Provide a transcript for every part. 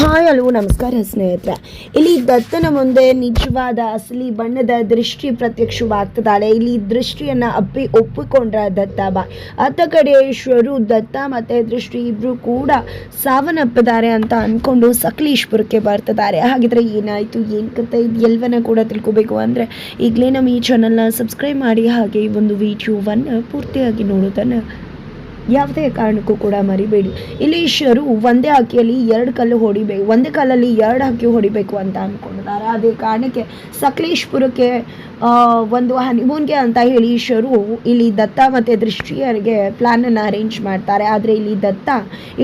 Hi hello ನಮಸ್ಕಾರ ಸ್ನೇಹಿತರೆ. ಇಲ್ಲಿ ದತ್ತನ ಮುಂದೆ ನಿಜವಾದ, ಅಸಲಿ ಬಣ್ಣದ ದೃಷ್ಟಿ ಪ್ರತ್ಯಕ್ಷವಾಗ್ತದಾಳೆ ಇಲ್ಲಿ ದೃಷ್ಟಿಯನ್ನ ಅಪ್ಪಿ ಒಪ್ಪಿಕೊಂಡ್ರ ದತ್ತ ಬಾ. ಅತ್ತ ಕಡೆ ಶ್ವರು ದತ್ತ ಮತ್ತೆ ದೃಷ್ಟಿ ಇಬ್ಬರು ಕೂಡ ಸಾವನ್ನಪ್ಪಿದ್ದಾರೆ ಅಂತ ಅನ್ಕೊಂಡು ಸಕಲೇಶ್ಪುರಕ್ಕೆ ಬರ್ತಿದ್ದಾರೆ. ಹಾಗಿದ್ರೆ ಏನಾಯ್ತು, ಏನ್ ಕತೆ ಇದು ಎಲ್ಲವನ್ನ ಕೂಡ ತಿಳ್ಕೊಬೇಕು ಅಂದ್ರೆ ಈಗಲೇ ನಮ್ಮ ಈ ಚಾನಲ್ನ ಸಬ್ಸ್ಕ್ರೈಬ್ ಮಾಡಿ. ಹಾಗೆ ಈ ಒಂದು ವಿಡಿಯೋವನ್ನು ಪೂರ್ತಿಯಾಗಿ ನೋಡೋದನ್ನು ಯಾವುದೇ ಕಾರಣಕ್ಕೂ ಕೂಡ ಮರಿಬೇಡಿ. ಇಲ್ಲಿ ಶರು ಒಂದೇ ಹಕ್ಕಿಯಲ್ಲಿ ಎರಡು ಕಲ್ಲು ಹೊಡಿಬೇಕು, ಒಂದೇ ಕಲ್ಲಲ್ಲಿ ಎರಡು ಹಕ್ಕಿ ಹೊಡಿಬೇಕು ಅಂತ ಅಂದ್ಕೊಂಡಿದ್ದಾರೆ ಅದೇ ಕಾರಣಕ್ಕೆ ಸಕಲೇಶ್ಪುರಕ್ಕೆ ಒಂದು ಹನಿಮೂನ್ಗೆ ಅಂತ ಹೇಳಿ ಶರು ಇಲ್ಲಿ ದತ್ತ ಮತ್ತು ದೃಷ್ಟಿಯರಿಗೆ ಪ್ಲ್ಯಾನನ್ನು ಅರೇಂಜ್ ಮಾಡ್ತಾರೆ. ಆದರೆ ಇಲ್ಲಿ ದತ್ತ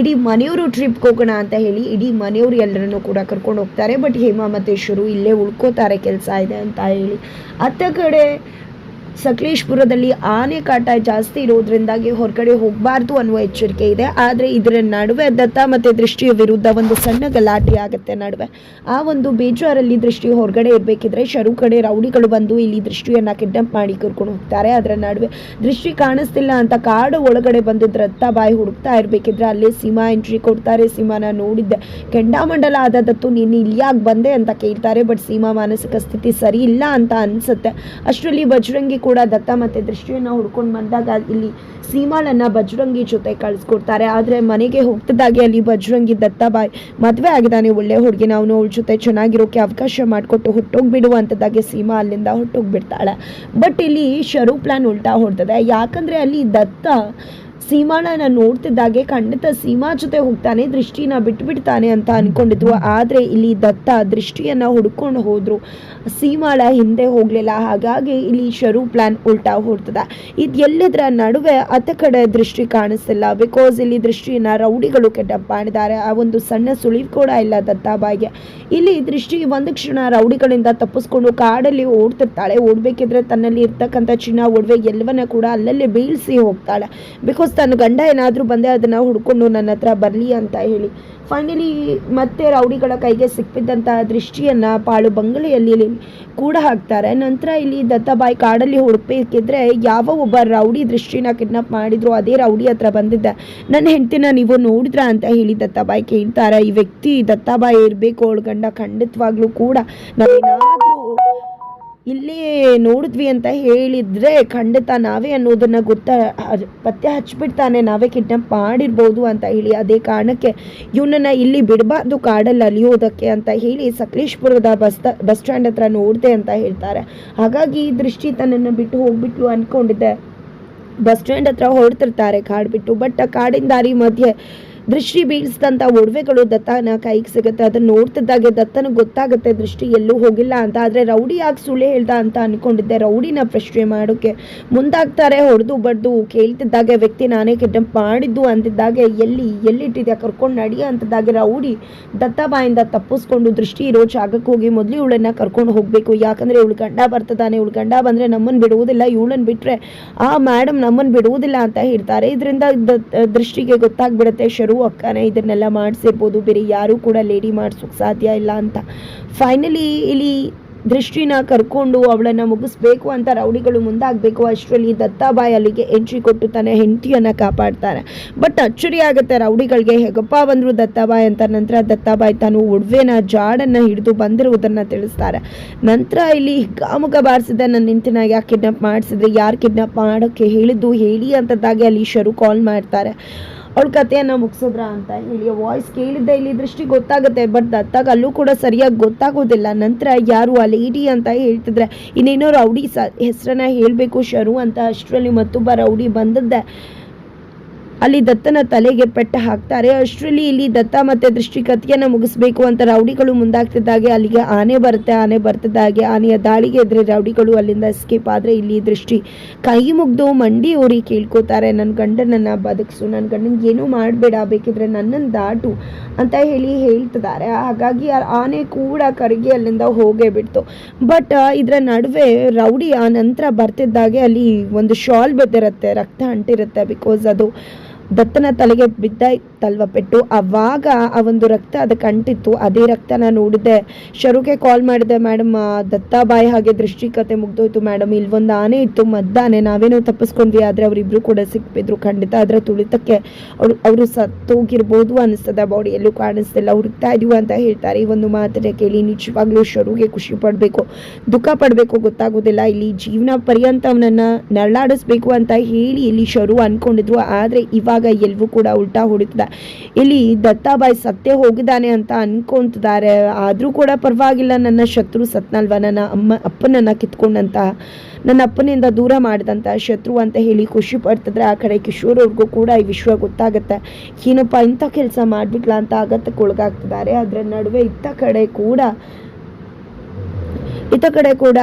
ಇಡೀ ಮನೆಯವರು ಟ್ರಿಪ್ಗೆ ಹೋಗೋಣ ಅಂತ ಹೇಳಿ ಇಡೀ ಮನೆಯವರು ಎಲ್ಲರನ್ನು ಕೂಡ ಕರ್ಕೊಂಡು ಹೋಗ್ತಾರೆ. ಬಟ್ ಹೇಮಾ ಮತ್ತು ಶರು ಇಲ್ಲೇ ಉಳ್ಕೋತಾರೆ, ಕೆಲಸ ಇದೆ ಅಂತ ಹೇಳಿ. ಅತ್ತ ಕಡೆ ಸಕಲೇಶ್ಪುರದಲ್ಲಿ ಆನೆ ಕಾಟ ಜಾಸ್ತಿ ಇರೋದ್ರಿಂದಾಗಿ ಹೊರಗಡೆ ಹೋಗಬಾರ್ದು ಅನ್ನುವ ಎಚ್ಚರಿಕೆ ಇದೆ. ಆದರೆ ಇದರ ನಡುವೆ ದತ್ತ ಮತ್ತು ದೃಷ್ಟಿಯ ವಿರುದ್ಧ ಒಂದು ಸಣ್ಣ ಗಲಾಟೆ ಆಗುತ್ತೆ ನಡುವೆ. ಆ ಒಂದು ಬೇಜಾರಲ್ಲಿ ದೃಷ್ಟಿ ಹೊರಗಡೆ ಇರಬೇಕಿದ್ರೆ ಶರು ಕಡೆ ರೌಡಿಗಳು ಬಂದು ಇಲ್ಲಿ ದೃಷ್ಟಿಯನ್ನು ಕಿಡ್ನಾಪ್ ಮಾಡಿ ಕರ್ಕೊಂಡು ಹೋಗ್ತಾರೆ. ಅದರ ನಡುವೆ ದೃಷ್ಟಿ ಕಾಣಿಸ್ತಿಲ್ಲ ಅಂತ ಕಾಡು ಒಳಗಡೆ ಬಂದು ದತ್ತ ಬಾಯಿ ಹುಡುಕ್ತಾ ಇರಬೇಕಿದ್ರೆ ಅಲ್ಲಿ ಸೀಮಾ ಎಂಟ್ರಿ ಕೊಡ್ತಾರೆ. ಸೀಮಾನ ನೋಡಿದ್ದೆ. ಕೆಂಡಾಮಂಡಲ ಆದ ದತ್ತು ನೀನು ಇಲ್ಲಿಯಾಗಿ ಬಂದೆ ಅಂತ ಕೇಳ್ತಾರೆ. ಬಟ್ ಸೀಮಾ ಮಾನಸಿಕ ಸ್ಥಿತಿ ಸರಿ ಇಲ್ಲ ಅಂತ ಅನ್ಸುತ್ತೆ. ಅಷ್ಟರಲ್ಲಿ ಬಜರಂಗಿ ಕೂಡ ದತ್ತ ಮತ್ತೆ ದೃಷ್ಟಿಯನ್ನು ಹುಡ್ಕೊಂಡು ಬಂದಾಗ ಇಲ್ಲಿ ಸೀಮಾಳನ್ನು ಬಜರಂಗಿ ಜೊತೆ ಕಳಿಸ್ಕೊಡ್ತಾರೆ. ಆದರೆ ಮನೆಗೆ ಹೋಗ್ತದಾಗೆ ಅಲ್ಲಿ ಬಜರಂಗಿ ದತ್ತ ಬಾಯ್ ಮದುವೆ ಆಗಿದ್ದಾನೆ ಒಳ್ಳೆ ಹುಡುಗಿ ನಾವು ಅವಳ ಜೊತೆ ಚೆನ್ನಾಗಿರೋಕೆ ಅವಕಾಶ ಮಾಡಿಕೊಟ್ಟು ಅಂತದಾಗೆ ಸೀಮಾ ಅಲ್ಲಿಂದ ಹೊಟ್ಟೋಗ್ಬಿಡ್ತಾಳೆ ಬಟ್ ಇಲ್ಲಿ ಶರು ಪ್ಲಾನ್ ಉಲ್ಟಾ ಹೊಡ್ತದೆ ಯಾಕಂದ್ರೆ ಅಲ್ಲಿ ದತ್ತ ಸೀಮಾಳನ ನೋಡ್ತಿದ್ದಾಗೆ ಖಂಡಿತ ಸೀಮಾ ಜೊತೆ ಹೋಗ್ತಾನೆ ದೃಷ್ಟಿನ ಬಿಟ್ಬಿಡ್ತಾನೆ ಅಂತ ಅನ್ಕೊಂಡಿದ್ವು. ಆದರೆ ಇಲ್ಲಿ ದತ್ತ ದೃಷ್ಟಿಯನ್ನ ಹುಡ್ಕೊಂಡು ಹೋದ್ರು. ಸೀಮಾಳ ಹಿಂದೆ ಹೋಗ್ಲಿಲ್ಲ. ಹಾಗಾಗಿ ಇಲ್ಲಿ ಶರು ಪ್ಲಾನ್ ಉಲ್ಟಾ ಹೊಡ್ತದ. ಇದು ಎಲ್ಲದರ ನಡುವೆ ಅತ ಕಡೆ ದೃಷ್ಟಿ ಕಾಣಿಸ್ತಿಲ್ಲ. ಬಿಕಾಸ್ ಇಲ್ಲಿ ದೃಷ್ಟಿಯನ್ನ ರೌಡಿಗಳು ಕೆಟ್ಟಪ್ಪ ಮಾಡಿದ್ದಾರೆ. ಆ ಒಂದು ಸಣ್ಣ ಸುಳಿವು ಕೂಡ ಇಲ್ಲ ದತ್ತಾಬಾಯಿಗೆ ಇಲ್ಲಿ ದೃಷ್ಟಿ ಒಂದು ಕ್ಷಣ ರೌಡಿಗಳಿಂದ ತಪ್ಪಿಸ್ಕೊಂಡು ಕಾಡಲ್ಲಿ ಓಡ್ತಿರ್ತಾಳೆ. ಓಡ್ಬೇಕಿದ್ರೆ ತನ್ನಲ್ಲಿ ಇರ್ತಕ್ಕಂಥ ಚಿನ್ನ, ಒಡವೆ ಎಲ್ಲವನ್ನ ಕೂಡ ಅಲ್ಲಲ್ಲಿ ಬೀಳಿಸಿ ಹೋಗ್ತಾಳೆ. ಬಿಕಾಸ್ ತನ್ನ ಗಂಡ ಏನಾದರೂ ಬಂದೆ ಅದನ್ನು ಹುಡ್ಕೊಂಡು ನನ್ನ ಹತ್ರ ಬರಲಿ ಅಂತ ಹೇಳಿ. ಫೈನಲಿ ಮತ್ತೆ ರೌಡಿಗಳ ಕೈಗೆ ಸಿಕ್ಕಿದ್ದಂತಹ ದೃಷ್ಟಿಯನ್ನು ಪಾಳು ಬಂಗಲೆಯಲ್ಲಿ ಕೂಡ ಹಾಕ್ತಾರೆ. ನಂತರ ಇಲ್ಲಿ ದತ್ತಾಬಾಯಿ ಕಾಡಲ್ಲಿ ಹುಡುಕಬೇಕಿದ್ರೆ ಯಾವ ಒಬ್ಬ ರೌಡಿ ದೃಷ್ಟಿನ ಕಿಡ್ನಾಪ್ ಮಾಡಿದ್ರು ಅದೇ ರೌಡಿ ಹತ್ರ ಬಂದಿದ್ದೆ. ನನ್ನ ಹೆಂಡತಿನ ನೀವು ನೋಡಿದ್ರ? ಅಂತ ಹೇಳಿ ದತ್ತಾಬಾಯಿ ಕೇಳ್ತಾರೆ. ಈ ವ್ಯಕ್ತಿ ದತ್ತಾಬಾಯಿ ಇರಬೇಕು, ಅವಳ ಗಂಡ ಖಂಡಿತವಾಗ್ಲೂ ಕೂಡ ನಾವೇನಾದರೂ ಇಲ್ಲಿ ನೋಡಿದ್ವಿ ಅಂತ ಹೇಳಿದ್ರೆ ಖಂಡಿತ ನಾವೇ ಅನ್ನೋದನ್ನ ಗೊತ್ತಾ ಪತ್ತೆ ಹಚ್ಬಿಡ್ತಾನೆ, ನಾವೇ ಕಿಡ್ನಾಪ್ ಮಾಡಿರ್ಬೋದು ಅಂತ ಹೇಳಿ. ಅದೇ ಕಾರಣಕ್ಕೆ ಇವನನ್ನ ಇಲ್ಲಿ ಬಿಡಬಾರ್ದು ಕಾಡಲ್ಲಿ ಅಲಿಯೋದಕ್ಕೆ ಅಂತ ಹೇಳಿ ಸಕಲೇಶ್ಪುರದ ಬಸ್ ಬಸ್ ಸ್ಟ್ಯಾಂಡ್ ಹತ್ರ ನೋಡಿದೆ ಅಂತ ಹೇಳ್ತಾರೆ. ಹಾಗಾಗಿ ಈ ದೃಷ್ಟಿ ತನ್ನನ್ನು ಬಿಟ್ಟು ಹೋಗ್ಬಿಟ್ಲು ಅನ್ಕೊಂಡಿದ್ದೆ. ಬಸ್ ಸ್ಟ್ಯಾಂಡ್ ಹತ್ರ ಹೊರಡ್ತಿರ್ತಾರೆ ಕಾಡು ಬಿಟ್ಟು, ಬಟ್ ಕಾಡಿನ ದಾರಿ ಮಧ್ಯೆ ದೃಷ್ಟಿ ಬೀಳಿಸಿದಂಥ ಒಡವೆಗಳು ದತ್ತನ ಕೈಗೆ ಸಿಗುತ್ತೆ. ಅದನ್ನ ನೋಡ್ತಿದ್ದಾಗೆ ದತ್ತನ ಗೊತ್ತಾಗುತ್ತೆ ದೃಷ್ಟಿ ಎಲ್ಲೂ ಹೋಗಿಲ್ಲ ಅಂತ. ಆದರೆ ರೌಡಿ ಯಾಕೆ ಸುಳ್ಳು ಹೇಳ್ದ ಅಂತ ಅನ್ಕೊಂಡಿದ್ದೆ. ರೌಡಿನ ಪ್ರಶ್ನೆ ಮಾಡೋಕೆ ಮುಂದಾಗ್ತಾರೆ, ಹೊಡೆದು ಬಡ್ದು ಕೇಳ್ತಿದ್ದಾಗೆ ವ್ಯಕ್ತಿ, ನಾನೇ ಕಿಡ್ನಪ್ ಮಾಡಿದ್ದು ಅಂತಿದ್ದಾಗೆ, ಎಲ್ಲಿ, ಎಲ್ಲಿಟ್ಟಿದ್ಯಾ? ಕರ್ಕೊಂಡು ನಡಿ ಅಂತಿದ್ದಾಗೆ ರೌಡಿ ದತ್ತ ಬಾಯಿಂದ ತಪ್ಪಿಸ್ಕೊಂಡು ದೃಷ್ಟಿ ಇರೋ ಜಾಗಕ್ಕೆ ಹೋಗಿ ಮೊದಲು ಇವಳನ್ನ ಕರ್ಕೊಂಡು ಹೋಗಬೇಕು. ಯಾಕಂದ್ರೆ ಇವಳು ಗಂಡ ಬರ್ತದಾನೆ ಇವಳು ಗಂಡ ಬಂದರೆ ನಮ್ಮನ್ನು ಬಿಡುವುದಿಲ್ಲ. ಇವಳನ್ನು ಬಿಟ್ಟರೆ ಆ ಮೇಡಮ್ ನಮ್ಮನ್ನು ಬಿಡುವುದಿಲ್ಲ ಅಂತ ಹೇಳ್ತಾರೆ. ಇದರಿಂದ ದೃಷ್ಟಿಗೆ ಗೊತ್ತಾಗ್ಬಿಡುತ್ತೆ. ಶರು ಅಕ್ಕನೇ, ಇದನ್ನೆಲ್ಲ ಮಾಡಿಸಿರ್ಬೋದು. ಬೇರೆ ಯಾರೂ ಕೂಡ ಲೇಡಿ ಮಾಡ್ಸೋಕೆ ಸಾಧ್ಯ ಇಲ್ಲ ಅಂತ. ಫೈನಲಿ ಇಲ್ಲಿ ದೃಷ್ಟಿನ ಕರ್ಕೊಂಡು ಅವಳನ್ನು ಮುಗಿಸ್ಬೇಕು ಅಂತ ರೌಡಿಗಳು ಮುಂದಾಗಬೇಕು. ಅಷ್ಟರಲ್ಲಿ ದತ್ತಾಬಾಯಿ ಅಲ್ಲಿಗೆ ಎಂಟ್ರಿ ಕೊಟ್ಟು ತನ್ನ ಹೆಂಡತಿಯನ್ನು ಕಾಪಾಡ್ತಾರೆ ಬಟ್ ಅಚ್ಚರಿ ಆಗುತ್ತೆ ರೌಡಿಗಳಿಗೆ. ಹೇಗಪ್ಪ ಬಂದರು ದತ್ತಾಬಾಯಿ ಅಂತ. ನಂತರ ದತ್ತಾಬಾಯಿ ತಾನು ಒಡವೆನ, ಜಾಡನ್ನು ಹಿಡಿದು ಬಂದಿರುವುದನ್ನು ತಿಳಿಸ್ತಾರೆ. ನಂತರ ಇಲ್ಲಿ ಹಿಗ್ಗಾಮುಗ ಬಾರಿಸಿದ. ನನ್ನ ನಿಂತಿನ ಯಾಕೆ ಕಿಡ್ನಾಪ್ ಮಾಡಿಸಿದ್ರೆ? ಯಾರು ಕಿಡ್ನಾಪ್ ಮಾಡೋಕ್ಕೆ ಹೇಳಿದ್ದು? ಹೇಳಿ ಅಂತದ್ದಾಗೆ ಅಲ್ಲಿ ಶರು ಕಾಲ್ ಮಾಡ್ತಾರೆ. ಅವಳ ಕಥೆಯನ್ನು ಮುಗಿಸಿದ್ರ ಅಂತ ಹೇಳಿ ವಾಯ್ಸ್ ಕೇಳಿದ್ದೆ, ಇಲ್ಲಿ ದೃಷ್ಟಿ ಗೊತ್ತಾಗುತ್ತೆ ಬಟ್ ದತ್ತಾಗ ಅಲ್ಲೂ ಕೂಡ ಸರಿಯಾಗಿ ಗೊತ್ತಾಗೋದಿಲ್ಲ. ನಂತರ ಯಾರು ಆ ಲೇಡಿ ಅಂತ ಹೇಳ್ತಿದ್ರೆ, ಇನ್ನೇನೋ ರೌಡಿ ಸ, ಹೆಸರನ್ನ ಹೇಳಬೇಕು ಶರು ಅಂತ ಅಷ್ಟರಲ್ಲಿ ಮತ್ತೊಬ್ಬ ರೌಡಿ ಬಂದದ್ದೆ. ಅಲ್ಲಿ ದತ್ತನ ತಲೆಗೆ ಪೆಟ್ಟ ಹಾಕ್ತಾರೆ. ಅಷ್ಟರಲ್ಲಿ ಇಲ್ಲಿ ದತ್ತ ಮತ್ತೆ ದೃಷ್ಟಿ ಕತ್ತಿಯನ್ನು ಮುಗಿಸ್ಬೇಕು ಅಂತ ರೌಡಿಗಳು ಮುಂದಾಗ್ತಿದ್ದಾಗೆ. ಅಲ್ಲಿಗೆ ಆನೆ ಬರುತ್ತೆ, ಆನೆ ಬರ್ತಿದ್ದಾಗೆ ಆನೆಯ ದಾಳಿಗೆ ಎದುರು ರೌಡಿಗಳು ಅಲ್ಲಿಂದ ಎಸ್ಕೇಪ್ ಆದರೆ ಇಲ್ಲಿ ದೃಷ್ಟಿ ಕೈ ಮುಗ್ದು ಮಂಡಿ ಊರಿ ಕೇಳ್ಕೊತಾರೆ. ನನ್ನ ಗಂಡನನ್ನು ಬದುಕಿಸು ನನ್ನ ಗಂಡನಿಗೆ ಏನೂ ಮಾಡಬೇಡ, ಬೇಕಿದ್ರೆ ನನ್ನನ್ನು ದಾಟು ಅಂತ ಹೇಳಿ ಹೇಳ್ತಿದ್ದಾರೆ. ಹಾಗಾಗಿ ಆನೆ ಕೂಡ ಕರಗಿ ಅಲ್ಲಿಂದ ಹೋಗೇ ಬಿಡ್ತು. ಬಟ್ ಇದರ ನಡುವೆ ರೌಡಿ ಆ ನಂತರ ಬರ್ತಿದ್ದಾಗೆ ಅಲ್ಲಿ ಒಂದು ಶಾಲ್ ಬೆದ್ದಿರುತ್ತೆ, ರಕ್ತ ಅಂಟಿರುತ್ತೆ ಬಿಕಾಸ್ ಅದು ದತ್ತನ ತಲೆಗೆ ಬಿದ್ದಾಯ್ತಲ್ವ ಪೆಟ್ಟು. ಅವಾಗ ಆ ಒಂದು ರಕ್ತ ಅದಕ್ಕೆ ಅಂಟಿತ್ತು ಅದೇ ರಕ್ತನ ನೋಡಿದೆ ಶರುಗೆ ಕಾಲ್ ಮಾಡಿದೆ ಮೇಡಮ್ ದತ್ತ ಬಾಯಿ ಹಾಗೆ ದೃಷ್ಟಿಕತೆ ಮುಗ್ದೋಯ್ತು ಮೇಡಮ್ ಇಲ್ಲಿ ಒಂದು ಆನೆ ಇತ್ತು, ಮದ್ದಾನೆ. ನಾವೇನೋ ತಪ್ಪಿಸ್ಕೊಂಡ್ವಿ, ಆದರೆ ಅವರಿಬ್ರು ಕೂಡ ಸಿಕ್ಬಿದ್ರು. ಖಂಡಿತ ಅದರ ತುಳಿತಕ್ಕೆ ಅವರು ಅವರು ಸತ್ತೋಗಿರ್ಬೋದು ಅನಿಸ್ತದೆ. ಬಾಡಿ ಎಲ್ಲೂ ಕಾಣಿಸ್ತಿಲ್ಲ. ಹುಡುಕ್ತಾ ಇದೀವಿ ಅಂತ ಹೇಳ್ತಾರೆ. ಈ ಒಂದು ಮಾತನ್ನ ಕೇಳಿ ನಿಜವಾಗ್ಲೂ ಶರುಗೆ ಖುಷಿ ಪಡಬೇಕು. ದುಃಖ ಪಡಬೇಕು, ಗೊತ್ತಾಗೋದಿಲ್ಲ. ಇಲ್ಲಿ ಜೀವನ ಪರ್ಯಂತ ಅವನನ್ನ ನರಳಾಡಿಸ್ಬೇಕು ಅಂತ ಹೇಳಿ ಇಲ್ಲಿ ಶರು ಅನ್ಕೊಂಡಿದ್ರು. ಆದರೆ ಇವಾಗ ಎಲ್ವೂ ಕೂಡ ಉಲ್ಟಾ ಹೊಡಿತದೆ. ಇಲ್ಲಿ ದತ್ತಾಬಾಯಿ ಸತ್ತೇ ಹೋಗಿದ್ದಾನೆ ಅಂತ ಅನ್ಕೊಂತಿದ್ದಾರೆ. ಆದರೂ ಕೂಡ ಪರವಾಗಿಲ್ಲ, ನನ್ನ ಶತ್ರು ಸತ್ನಲ್ವ? ನನ್ನ ಅಮ್ಮ ಅಪ್ಪನನ್ನ ಕಿತ್ಕೊಂಡಂತ, ನನ್ನ ಅಪ್ಪನಿಂದ ದೂರ ಮಾಡಿದಂಥ ಶತ್ರು ಅಂತ ಹೇಳಿ ಖುಷಿ ಪಡ್ತಿದ್ರೆ ಆ ಕಡೆ ಕಿಶೋರ್ ಅವ್ರಿಗೂ ಕೂಡ ಈ ವಿಶ್ವ ಗೊತ್ತಾಗುತ್ತೆ. ಏನಪ್ಪ, ಇಂಥ ಕೆಲಸ ಮಾಡಿಬಿಟ್ಲ ಅಂತ ಆಗತ್ತಕ್ಕೆ ಒಳಗಾಗ್ತಿದ್ದಾರೆ. ಅದರ ನಡುವೆ ಇತ್ತ ಕಡೆ ಕೂಡ, ಇತ್ತ ಕಡೆ ಕೂಡ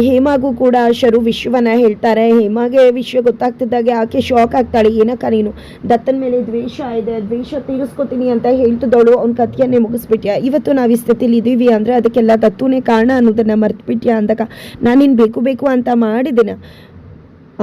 ಹೇಮಾಗೂ ಕೂಡ ಶರು ವಿಶ್ವನ ಹೇಳ್ತಾರೆ. ಹೇಮಾಗೆ ವಿಶ್ವ ಗೊತ್ತಾಗ್ತಿದ್ದಾಗೆ ಆಕೆ ಶಾಕ್ ಆಗ್ತಾಳೆ. ಏನಕ್ಕ ನೀನು? ದತ್ತನ ಮೇಲೆ ದ್ವೇಷ ಇದೆ. ದ್ವೇಷ ತೀರಿಸ್ಕೊತೀನಿ ಅಂತ ಹೇಳ್ತಿದ್ದವಳು. ಅವ್ನ ಕಥೆಯನ್ನೇ ಮುಗಿಸ್ಬಿಟ್ಯಾ? ಇವತ್ತು ನಾವು ಈ ಸ್ಥಿತಿಲಿ ಇದ್ದೀವಿ ಅಂದ್ರೆ ಅದಕ್ಕೆಲ್ಲ ದತ್ತುನೇ ಕಾರಣ ಅನ್ನೋದನ್ನ ಮರ್ತ್ಬಿಟ್ಯಾ ಅಂದಾಗ ನಾನಿನ್ ಬೇಕು ಬೇಕು ಅಂತ ಮಾಡಿದಿನ.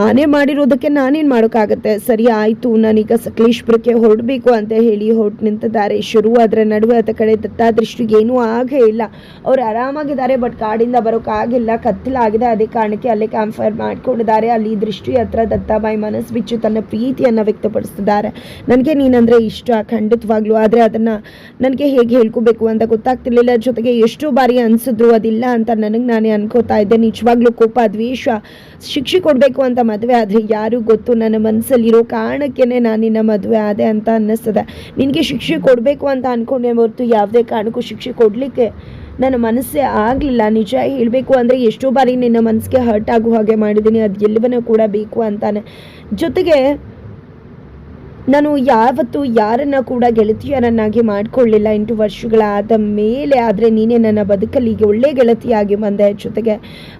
ಆನೆ ಮಾಡಿರೋದಕ್ಕೆ ನಾನೇನು ಮಾಡೋಕ್ಕಾಗತ್ತೆ? ಸರಿ, ಆಯಿತು, ನಾನೀಗ ಸಕಲೇಶ್ಪುರಕ್ಕೆ ಹೊರಡಬೇಕು ಅಂತ ಹೇಳಿ ಹೊರಟು ನಿಂತಿದ್ದಾರೆ. ಶುರು ಅದರ ನಡುವೆ ಆತ ಕಡೆ ದತ್ತಾದೃಷ್ಟಿ ಏನೂ ಆಗೇ ಇಲ್ಲ. ಅವ್ರು ಆರಾಮಾಗಿದ್ದಾರೆ, ಬಟ್ ಕಾಡಿಂದ ಬರೋಕ್ಕಾಗಿಲ್ಲ ಕತ್ತಲಾಗಿದೆ ಅದೇ ಕಾರಣಕ್ಕೆ ಅಲ್ಲೇ ಕ್ಯಾಂಪ್ ಫೈರ್ ಮಾಡಿಕೊಂಡಿದ್ದಾರೆ. ಅಲ್ಲಿ ದೃಷ್ಟಿ ಹತ್ರ ದತ್ತಾಬಾಯಿ ಮನಸ್ಸು ಬಿಚ್ಚು ತನ್ನ ಪ್ರೀತಿಯನ್ನು ವ್ಯಕ್ತಪಡಿಸ್ತಿದ್ದಾರೆ. ನನಗೆ ನೀನಂದರೆ ಇಷ್ಟ, ಖಂಡಿತವಾಗ್ಲೂ. ಆದರೆ ಅದನ್ನು ನನಗೆ ಹೇಗೆ ಹೇಳ್ಕೋಬೇಕು ಅಂತ ಗೊತ್ತಾಗ್ತಿರ್ಲಿಲ್ಲ. ಜೊತೆಗೆ ಎಷ್ಟು ಬಾರಿ ಅನಿಸಿದ್ರು, ಅದಿಲ್ಲ ಅಂತ ನನಗೆ ನಾನೇ ಅನ್ಕೋತಾ ಇದ್ದೆ. ನಿಜವಾಗ್ಲೂ ಕೋಪ, ದ್ವೇಷ, ಶಿಕ್ಷೆ ಕೊಡಬೇಕು ಅಂತ ಮದುವೆ ಆದರೆ ಯಾರು ಗೊತ್ತು? ನನ್ನ ಮನಸ್ಸಲ್ಲಿರೋ ಕಾರಣಕ್ಕೇ ನಾನು ನಿನ್ನ ಮದುವೆ ಆದೆ ಅಂತ ಅನ್ನಿಸ್ತದೆ. ನಿನಗೆ ಶಿಕ್ಷೆ ಕೊಡಬೇಕು ಅಂತ ಅಂದ್ಕೊಂಡೆ ಹೊರತು ಯಾವುದೇ ಕಾರಣಕ್ಕೂ ಶಿಕ್ಷೆ ಕೊಡಲಿಕ್ಕೆ ನನ್ನ ಮನಸ್ಸೇ ಆಗಲಿಲ್ಲ. ನಿಜ ಹೇಳಬೇಕು ಅಂದರೆ ಎಷ್ಟೋ ಬಾರಿ ನಿನ್ನ ಮನಸ್ಸಿಗೆ ಹರ್ಟ್ ಆಗೋ ಹಾಗೆ ಮಾಡಿದ್ದೀನಿ ಅದು ಎಲ್ಲವನ್ನೂ ಕೂಡ ಬೇಕು ಅಂತಾನೆ. ಜೊತೆಗೆ ನಾನು ಯಾವತ್ತು ಯಾರನ್ನ ಕೂಡ ಗೆಳತಿಯರನ್ನಾಗಿ ಮಾಡಿಕೊಳ್ಳಿಲ್ಲ. ಎಂಟು ವರ್ಷಗಳಾದ ಮೇಲೆ ಆದರೆ ನೀನೇ ನನ್ನ ಬದುಕಲ್ಲಿ ಈಗ ಒಳ್ಳೆ ಗೆಳತಿಯಾಗಿ ಬಂದೆ ಜೊತೆಗೆ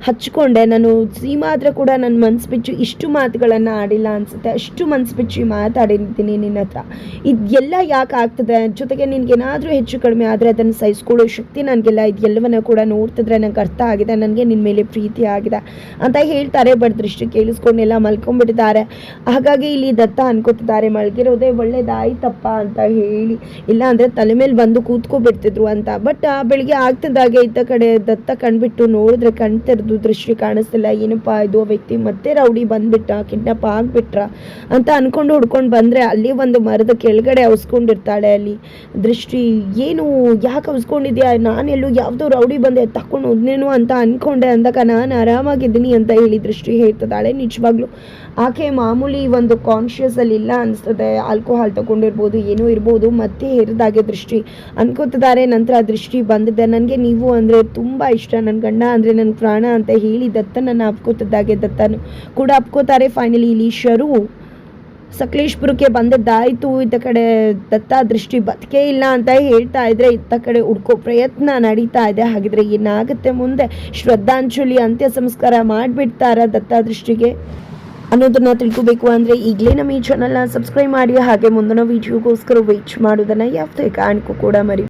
ಹಚ್ಕೊಂಡೆ. ನಾನು ಸೀಮಾ ಆದರೆ ಕೂಡ ನನ್ನ ಮನ್ಸು ಬಿಚ್ಚು ಇಷ್ಟು ಮಾತುಗಳನ್ನು ಆಡಿಲ್ಲ ಅನಿಸುತ್ತೆ. ಅಷ್ಟು ಮನ್ಸು ಬಿಚ್ಚಿ ಮಾತಾಡಿದ್ದೀನಿ ನಿನ್ನ ಹತ್ರ. ಇದೆಲ್ಲ ಯಾಕೆ ಆಗ್ತದೆ? ಜೊತೆಗೆ ನಿನಗೇನಾದರೂ ಹೆಚ್ಚು ಕಡಿಮೆ ಆದರೆ ಅದನ್ನು ಸಹಿಸ್ಕೊಳ್ಳೋ ಶಕ್ತಿ ನನಗೆಲ್ಲ ಇದೆಲ್ಲವನ್ನ ಕೂಡ ನೋಡ್ತಿದ್ರೆ ನನಗೆ ಅರ್ಥ ಆಗಿದೆ. ನನಗೆ ನಿನ್ನ ಮೇಲೆ ಪ್ರೀತಿ ಆಗಿದೆ ಅಂತ ಹೇಳ್ತಾರೆ, ಬಟ್ ದೃಷ್ಟಿ ಕೇಳಿಸ್ಕೊಂಡೆಲ್ಲ ಮಲ್ಕೊಂಡ್ಬಿಟ್ಟಿದ್ದಾರೆ. ಹಾಗಾಗಿ ಇಲ್ಲಿ ದತ್ತ ಅನ್ಕೋತಿದ್ದಾರೆ ಮಲ್ಗಿರೋದೇ ಒಳ್ಳೇದಾಯ್ತಪ್ಪ ಅಂತ ಹೇಳಿ. ಇಲ್ಲ ಅಂದರೆ ತಲೆ ಮೇಲೆ ಬಂದು ಕೂತ್ಕೊಬಿಡ್ತಿದ್ರು ಅಂತ. ಬಟ್ ಆ, ಬೆಳಿಗ್ಗೆ ಆಗ್ತಿದ್ದಾಗೆ ಇದ್ದ ಕಡೆ ದತ್ತ ಕಣ್ಬಿಟ್ಟು ನೋಡಿದ್ರೆ ಕಣ್ ತೆರೆದು ದೃಷ್ಟಿ ಕಾಣಿಸ್ತಿಲ್ಲ. ಏನಪ್ಪ ಇದು? ವ್ಯಕ್ತಿ ಮತ್ತೆ ರೌಡಿ ಬಂದ್ಬಿಟ್ಟ ಕಿಡ್ನಾಪ್ ಆಗ್ಬಿಟ್ರ ಅಂತ ಅನ್ಕೊಂಡು ಹುಡ್ಕೊಂಡು ಬಂದರೆ ಅಲ್ಲಿ ಒಂದು ಮರದ ಕೆಳಗಡೆ ಅವಸ್ಕೊಂಡಿರ್ತಾಳೆ ಅಲ್ಲಿ. ದೃಷ್ಟಿ, ಏನು, ಯಾಕೆ ಅವಸ್ಕೊಂಡಿದ್ಯಾ? ನಾನೆಲ್ಲೂ ಯಾವುದೋ ರೌಡಿ ಬಂದೆ ತಕೊಂಡು ಹೋದ್ನೇನು ಅಂತ ಅನ್ಕೊಂಡೆ ಅಂದಾಗ ನಾನು ಆರಾಮಾಗಿದ್ದೀನಿ ಅಂತ ಹೇಳಿ ದೃಷ್ಟಿ ಹೇಳ್ತಿದ್ದಾಳೆ. ನಿಜವಾಗ್ಲೂ ಆಕೆ ಮಾಮೂಲಿ ಒಂದು ಕಾನ್ಶಿಯಸ್ ಅಲ್ಲಿ ಇಲ್ಲ ಅನಿಸ್ತದೆ. ಆಲ್ಕೋಹಾಲ್ ತಗೊಂಡಿರ್ಬೋದು, ಏನೋ ಇರ್ಬೋದು, ಮತ್ತೆ ಹೇರಿದಾಗೆ ದೃಷ್ಟಿ. ಅನ್ಕೋತಿದ್ದಾರೆ, ನಂತರ ದೃಷ್ಟಿ ಬಂದಿದೆ. ನನಗೆ ನೀವು ಅಂದರೆ ತುಂಬ ಇಷ್ಟ. ನನ್ನ ಗಂಡ ಅಂದರೆ ನನ್ನ ಪ್ರಾಣ ಅಂತ ಹೇಳಿ ದತ್ತನನ್ನು ಅಪ್ಕೋತಿದ್ದಾಗೆ. ದತ್ತನು ಕೂಡ ಅಪ್ಕೋತಾರೆ. ಫೈನಲಿ ಇಲ್ಲಿ ಶರು ಸಕಲೇಶ್ಪುರಕ್ಕೆ ಬಂದದ್ದಾಯ್ತು. ಇತ್ತ ಕಡೆ ದತ್ತ ದೃಷ್ಟಿ ಬದುಕೇ ಇಲ್ಲ ಅಂತ ಹೇಳ್ತಾ ಇದ್ರೆ ಇತ್ತ ಕಡೆ ಹುಡ್ಕೋ ಪ್ರಯತ್ನ ನಡೀತಾ ಇದೆ. ಹಾಗಿದ್ರೆ ಏನಾಗುತ್ತೆ ಮುಂದೆ? ಶ್ರದ್ಧಾಂಜಲಿ, ಅಂತ್ಯ ಸಂಸ್ಕಾರ ಮಾಡಿಬಿಡ್ತಾರ ದತ್ತ ದೃಷ್ಟಿಗೆ? ಅನ್ನೋದನ್ನ ತಿಳ್ಕೋಬೇಕು ಅಂದ್ರೆ ಈಗಲೇ ನಮ್ಮ ಈ ಚಾನಲ್ನ ಸಬ್ಸ್ಕ್ರೈಬ್ ಮಾಡಿ, ಹಾಗೆ ಮುಂದಿನ ವಿಡಿಯೋಗೋಸ್ಕರ ವೆಯ್ಟ್ ಮಾಡೋದನ್ನ ಯಾವುದೇ ಕಾರಣಕ್ಕೂ ಕೂಡ ಮರಿ.